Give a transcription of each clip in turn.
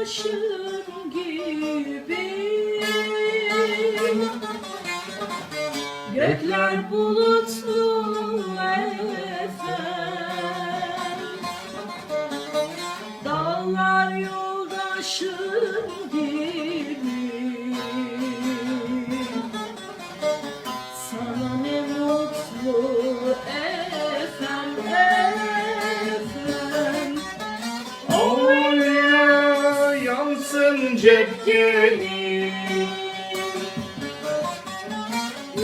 başım gibi. Gökler bulutlu efendim Dağlar yoldaşım gibi yansın cepkeni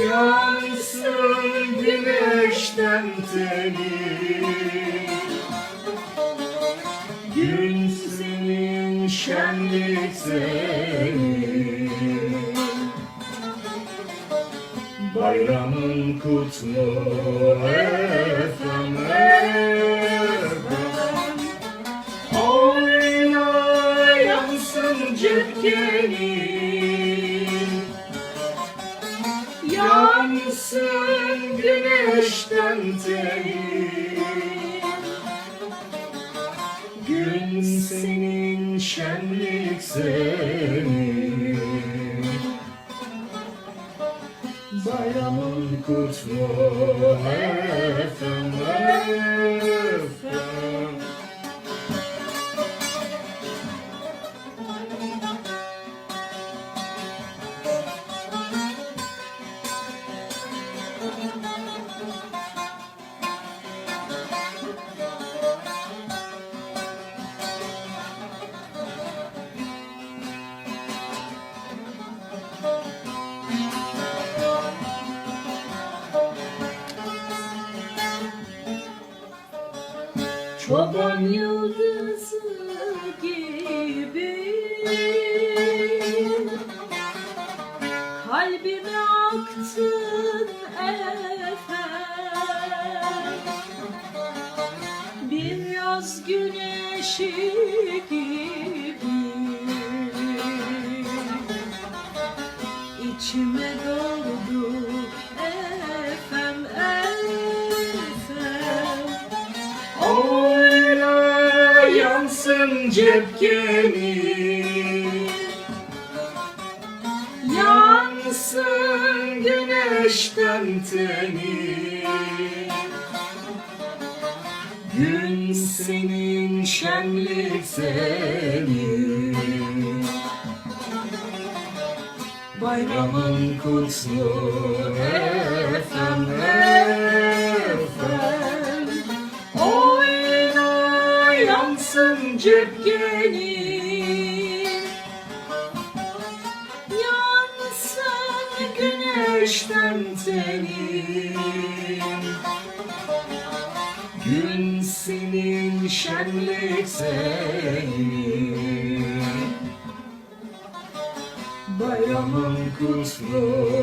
Yansın güneşten teni Gün senin şenlik Bayramın kutlu efem cepkenin Yansın güneşten tenin Gün senin şenlik senin. Bayramın kutlu efem efem Çoban yıldızı gibi. Kalbime aktın efem Bir yaz güneşi gibi. İçime yansın cepkenin Yansın güneşten tenin Gün senin şenlik senin. Bayramın kutlu yansın cepkenin Yansın güneşten tenin Gün senin şenlik senin Bayramın kutlu